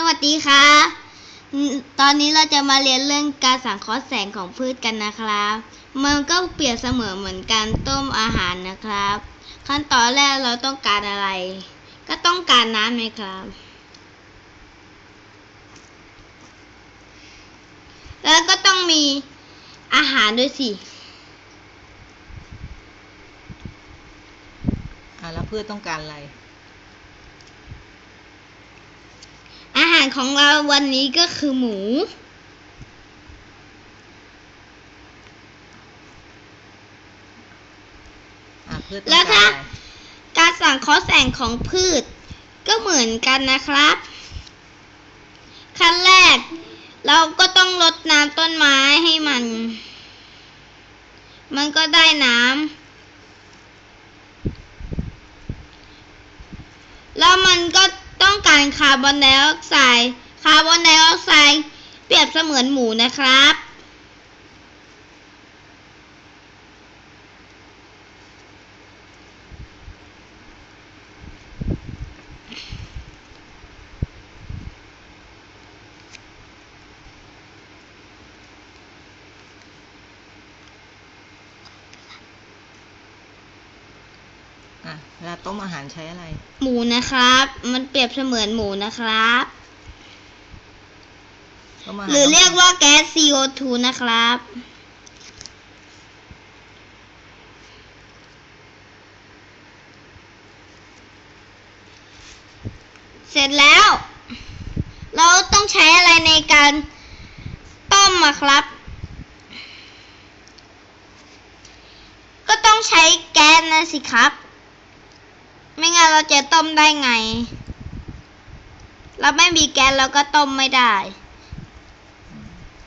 สวัสดีค่ะ ตอนนี้เราจะมาเรียนเรื่องการสังเคราะห์แสงของพืชกันนะครับ มันก็เปรียบเสมือนเหมือนการต้มอาหารนะครับ ขั้นตอนแรกเราต้องการอะไร ก็ต้องการน้ำไหมครับ แล้วก็ต้องมีอาหารด้วยสิอะแล้วพืชต้องการอะไร อาหาร ของเราวันนี้ก็คือหมู อะพืชต้แล้อวงการถ้าอะไรการสังเคราะห์แสงของพืช ก็เหมือนกันนะครับ ขั้นแรก เราก็ต้องรดน้ำต้นไม้ให้มัน มันก็ได้น้ำแล้วมันก็ ต้องการคาร์บอนไดออกไซด์คาร์บอนไดออกไซด์เปรียบเสมือนหมูนะครับ ต้มอาหารใช้อะไร หมูนะครับ มันเปรียบเสมือนหมูนะครับ ต้มอาหารหรือเรียกว่าแก๊ส CO2 นะครับ เสร็จแล้ว เราต้องใช้อะไรในการต้มอะครับก็ต้องใช้แก๊สนะสิครับ ไม่งั้นเราจะต้มได้ไง เราไม่มีแก๊สเราก็ต้มไม่ได้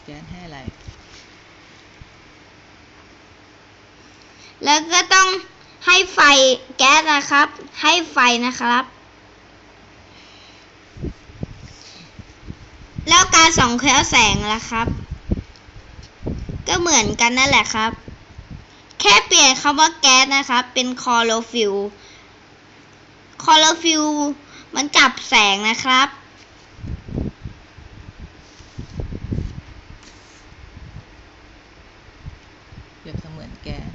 แก๊สให้อะไร แล้วก็ต้องให้ไฟแก๊สนะครับ ให้ไฟนะครับแล้วการส่องแควแสงล่ะครับ ก็เหมือนกันนั่นแหละครับ แค่เปลี่ยนคำว่าแก๊สนะครับ เป็นคลอโรฟิล คลอโรฟิลมันจับแสงนะครับ เปรียบเสมือนแก๊ส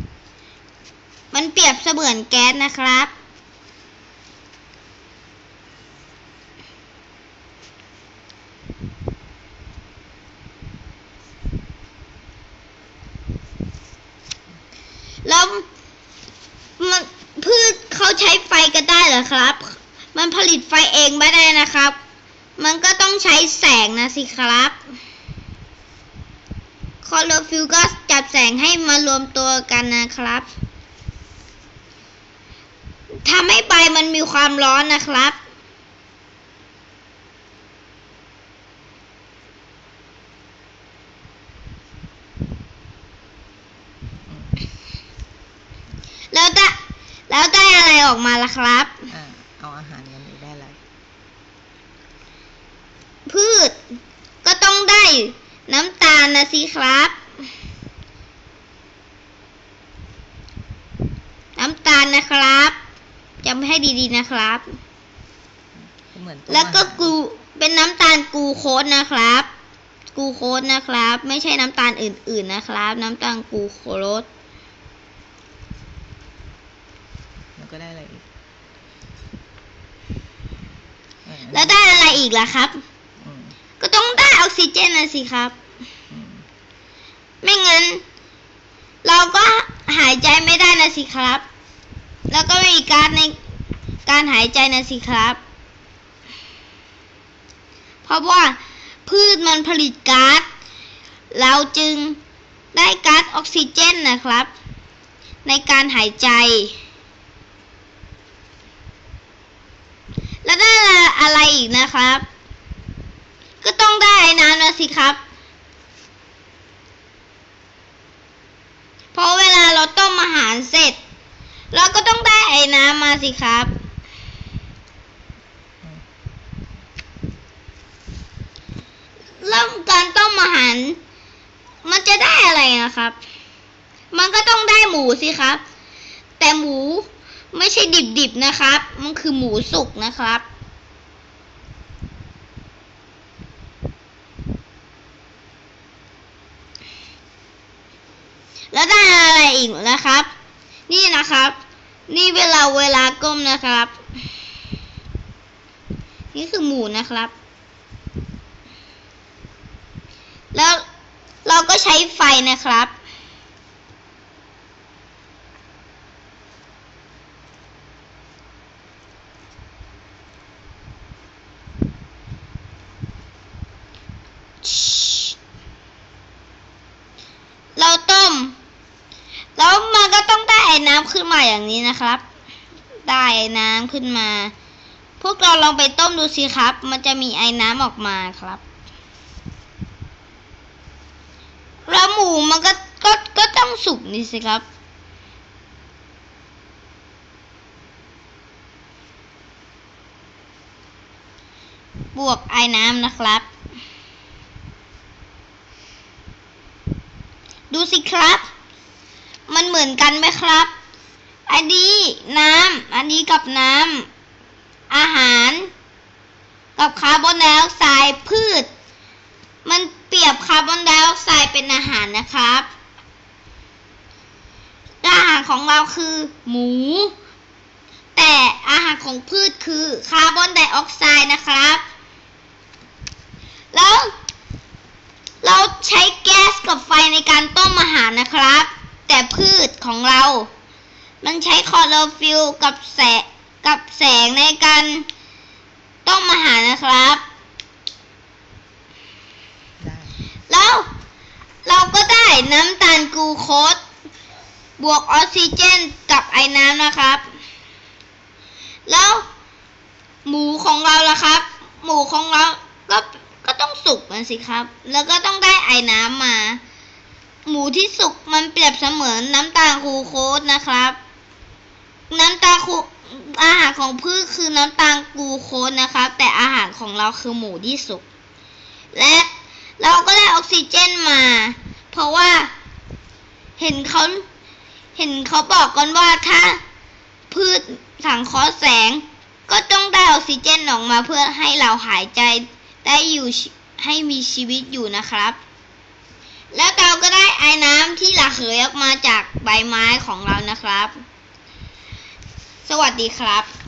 มันเปรียบเสมือนแก๊สนะครับ แล้วมันพืชเขาใช้ ไฟกันได้เหรอครับ มันผลิตไฟเองไม่ได้นะครับ มันก็ต้องใช้แสงนะสิครับคอโรฟิวก็จับแสงให้มารวมตัวกันนะครับทำให้ใบมันมีความร้อนนะครับ แล้วได้แล้วได้ อะไรออกมาล่ะครับ อะเอาอาหารกันอยู่ได้อะไรพืชก็ต้องได้น้ำตาลนะสิครับ น้ำตาลนะครับจำให้ดีๆนะครับก็เหมือนต้มแล้วก็อาหารกูเป็นน้ำตาลกลูโคสนะครับกลูโคสนะครับ ไม่ใช่น้ำตาลอื่น ๆนะครับ น้ำตาลกลูโคส แล้วก็ได้อะไรอีกแล้วได้อะไรอีกล่ะครับ ก็ต้องได้ออกซิเจนนะสิครับมไม่งั้น เราก็หายใจไม่ได้นะสิครับ แล้วก็ไม่มีก๊าซในการหายใจนะสิครับ เพราะว่าพืชมันผลิตก๊าซ เราจึงได้ก๊าซออกซิเจนนะครับ ในการหายใจ แล้วได้อะไรอีกนะครับ ก็ต้องได้น้ำนะสิครับ เพราะเวลาเราต้มอาหารเสร็จ เราก็ต้องได้ไอ้น้ำมาสิครับเริ่มการต้มอาหาร มันจะได้อะไรนะครับ มันก็ต้องได้หมูสิครับ แต่หมู ไม่ใช่ดิบๆนะครับ มันคือหมูสุกนะครับ แล้วได้อะไรอีกนะครับ นี่นะครับ นี่เวลาเวลาก้มนะครับ นี่คือหมูนะครับ แล้วเราก็ใช้ไฟนะครับำขึ้นมาอย่างนี้นะครับ ได้ไอ้น้ำขึ้นมา พวกเราลองไปต้มดูสิครับ มันจะมีไอ้น้ำออกมาครับแล้วหมูมันก็ก็ก็ต้องสุกนี่สิครับ บวกไอ้น้ำนะครับ ดูสิครับ มันเหมือนกันไหมครับ อันนี้น้ำ อันนี้กับน้ำ อาหาร กับคาร์บอนไดออกไซด์พืช มันเปรียบคาร์บอนไดออกไซด์เป็นอาหารนะครับอาหารของเราคือหมู แต่อาหารของพืชคือคาร์บอนไดออกไซด์นะครับ แล้ว เราใช้แก๊สกับไฟในการต้มอาหารนะครับ แต่พืชของเรา มันใช้คลอโรฟิลกับแสงกับแสงในการต้มอาหารนะครับได้แล้วเราก็ได้น้ำตาลกลูโคสบวกออกซิเจนกับไอ้น้ำนะครับ แล้วหมูของเราล่ะครับ หมูของเราก็ก็ต้องสุกมันสิครับ แล้วก็ต้องได้ไอ้น้ำมา หมูที่สุกมันเปรียบเสมือนน้ำตาลกลูโคสนะครับ น้ำตาคูอาหารของพืชคือน้ำตาลกูโคสนะครับ แต่อาหารของเราคือหมูที่สุก และเราก็ได้ออกซิเจนมา เพราะว่าเห็นเขาเห็นเขาบอกกันว่าถ้าพืชสังเคราะห์แสง ก็ต้องได้ออกซิเจนออกมาเพื่อให้เราหายใจได้อยู่ให้มีชีวิตอยู่นะครับ แล้วเราก็ได้ไอ้น้ำที่ระเหยออกมาจากใบไม้ของเรานะครับ สวัสดีครับ